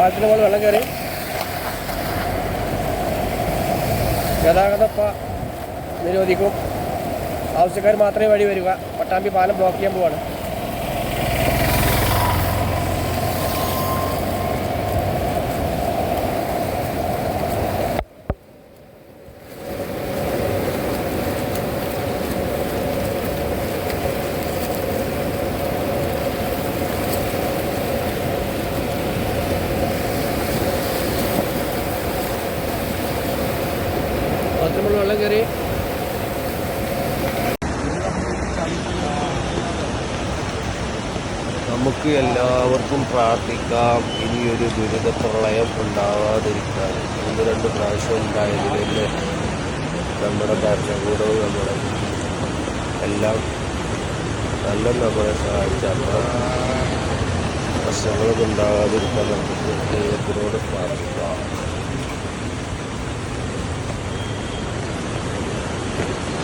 പാലത്തിന് മുകളിൽ വെള്ളം കയറി. ഗതാഗത നിരോധിക്കും. ആവശ്യക്കാർ മാത്രമേ വഴി വരിക. പട്ടാമ്പി പാലം ബ്ലോക്ക് ചെയ്യാൻ പോവാണ്. മുകളിൽ വെള്ളം കയറി. നമുക്ക് എല്ലാവർക്കും പ്രാർത്ഥിക്കാം. ഇനിയൊരു ദുരിത പ്രളയം ഉണ്ടാവാതിരിക്കാൻ. ഒന്ന് രണ്ട് പ്രാവശ്യം ഉണ്ടായതിൽ തന്നെ നമ്മുടെ ഭരണകൂടവും നമ്മുടെ എല്ലാം നല്ല നമ്മളെ സഹായിച്ച പ്രശ്നങ്ങളൊക്കെ ഉണ്ടാകാതിരിക്കാൻ നമുക്ക് ദൈവത്തിനോട് പ്രാർത്ഥിക്കാം. Thank you.